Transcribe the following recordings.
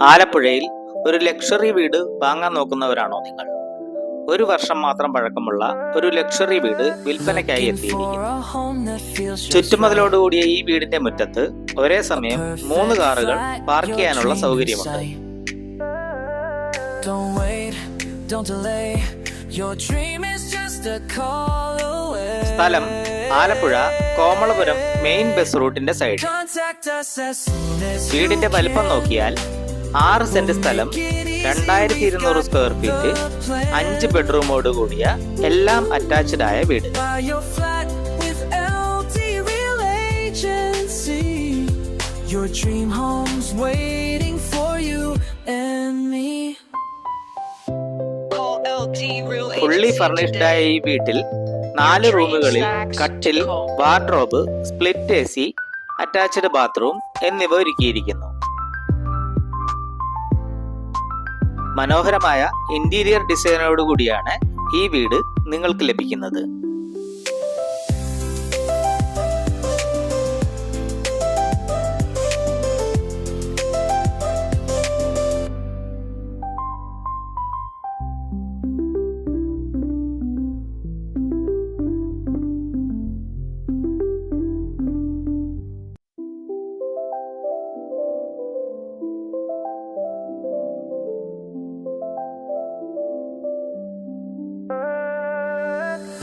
ആലപ്പുഴയിൽ ഒരു ലക്ഷറി വീട് വാങ്ങാൻ നോക്കുന്നവരാണോ നിങ്ങൾ? ഒരു വർഷം മാത്രം പഴക്കമുള്ള ഒരു ലക്ഷറി വീട് വിൽപ്പനയ്ക്കായി എത്തിയിരിക്കുന്നു. ചുറ്റുമതിലോടുകൂടിയ ഈ വീടിന്റെ മുറ്റത്ത് ഒരേ സമയം മൂന്ന് കാറുകൾ പാർക്ക് ചെയ്യാനുള്ള സൗകര്യമുണ്ട്. സ്ഥലം ആലപ്പുഴ കോമളപുരം മെയിൻ ബസ് റൂട്ടിന്റെ സൈഡ് വീടിന്റെ വലിപ്പം നോക്കിയാൽ ആറ് സെന്റ് സ്ഥലം രണ്ടായിരത്തി ഇരുന്നൂറ് സ്ക്വയർ ഫീറ്റ് അഞ്ച് ബെഡ്റൂമോട് കൂടിയ എല്ലാം അറ്റാച്ച്ഡ് ആയ വീട്. ഫുള്ളി ഫർണിഷ്ഡ് ആയ ഈ വീട്ടിൽ നാല് റൂമുകളിൽ കട്ടിൽ wardrobe split A C attached bathroom എന്നിവ ഒരുക്കിയിരിക്കുന്നു. മനോഹരമായ ഇന്റീരിയർ ഡിസൈനോടുകൂടിയാണ് ഈ വീട് നിങ്ങൾക്ക് ലഭിക്കുന്നത്.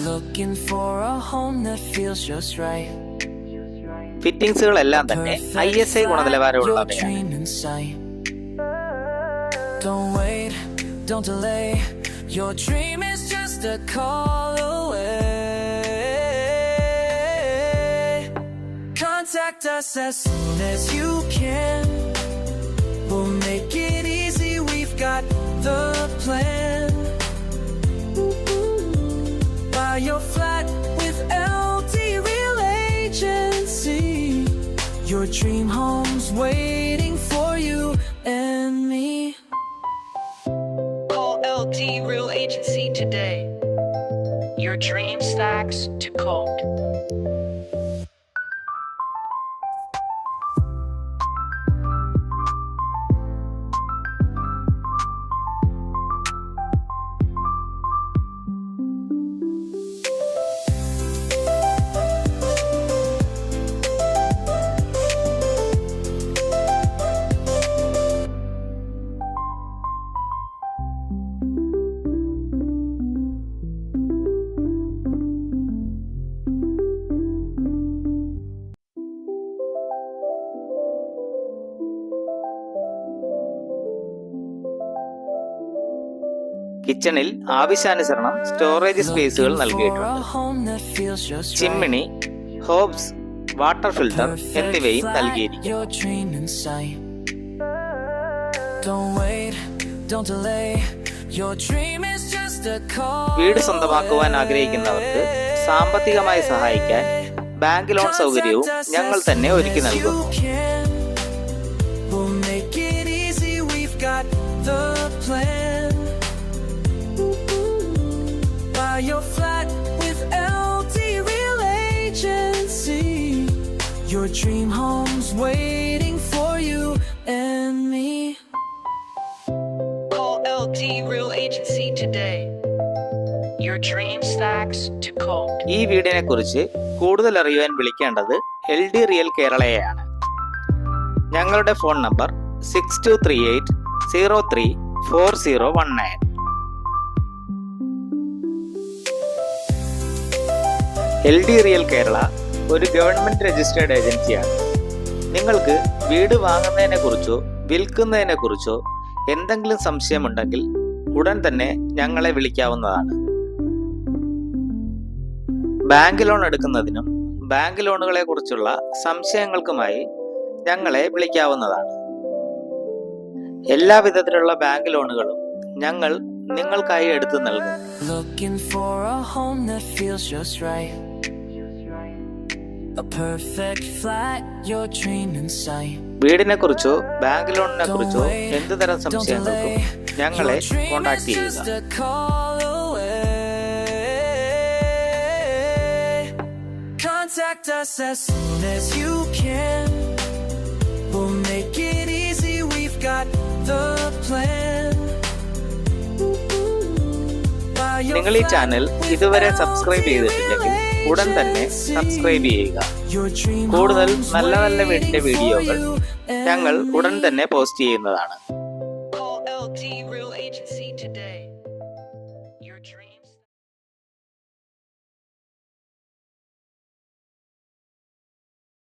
Looking for a home that feels just right. ഫിറ്റിംഗ്സുകളെല്ലാം തന്നെ I S I ഗുണനിലവാരമുള്ളവയാണ് dream in sight. Don't wait, don't delay. Your dream is just a call away. Contact us as soon as you can. We'll make it easy. We've got the plan. Your dream home's waiting for you and me. Call LT Real Agency today. Your dream stacks to code. കിച്ചണിൽ ആവശ്യാനുസരണം storage സ്പേസുകൾ നൽകിയിട്ടുണ്ട്. ചിമ്മിണി hobs water filter എന്നിവയും നൽകിയിരിക്കുന്നു. വീട് സ്വന്തമാക്കുവാൻ ആഗ്രഹിക്കുന്നവർക്ക് സാമ്പത്തികമായി സഹായിക്കാൻ ബാങ്ക് ലോൺ സൗകര്യവും ഞങ്ങൾ തന്നെ ഒരുക്കി നൽകും the plan. Your dream home's waiting for you and me. Call LT Real Agency today. Your dream stacks to code. ഈ വീടിനെ കുറിച്ച് കൂടുതൽ അറിയുവാൻ വിളിക്കേണ്ടത് എൽ ഡി റിയൽ കേരളയെയാണ് ഞങ്ങളുടെ phone number six two three eight zero three four zero one nine L D real Kerala ഒരു government registered ഏജൻസിയാണ്. നിങ്ങൾക്ക് വീട് വാങ്ങുന്നതിനെ കുറിച്ചോ വിൽക്കുന്നതിനെ കുറിച്ചോ എന്തെങ്കിലും സംശയമുണ്ടെങ്കിൽ ഉടൻ തന്നെ ഞങ്ങളെ വിളിക്കാവുന്നതാണ്. ബാങ്ക് ലോൺ എടുക്കുന്നതിനും ബാങ്ക് ലോണുകളെ കുറിച്ചുള്ള സംശയങ്ങൾക്കുമായി ഞങ്ങളെ വിളിക്കാവുന്നതാണ്. എല്ലാവിധത്തിലുള്ള ബാങ്ക് ലോണുകളും ഞങ്ങൾ നിങ്ങൾക്കായി എടുത്തു നൽകും. വീടിനെ കുറിച്ചോ ബാങ്ക് ലോണിനെ കുറിച്ചോ എന്ത് തരം സംശയങ്ങൾക്കും ഞങ്ങളെ കോൺടാക്ട് ചെയ്യുക. Contact us as soon you can. We'll make it easy. We've got the plan. നിങ്ങൾ ഈ ചാനൽ ഇതുവരെ സബ്സ്ക്രൈബ് ചെയ്തിട്ടില്ലെങ്കിൽ ഉടൻ തന്നെ സബ്സ്ക്രൈബ് ചെയ്യുക. കൂടുതൽ നല്ല നല്ല വീടിന്റെ വീഡിയോകൾ ഞങ്ങൾ ഉടൻ തന്നെ പോസ്റ്റ് ചെയ്യുന്നതാണ്.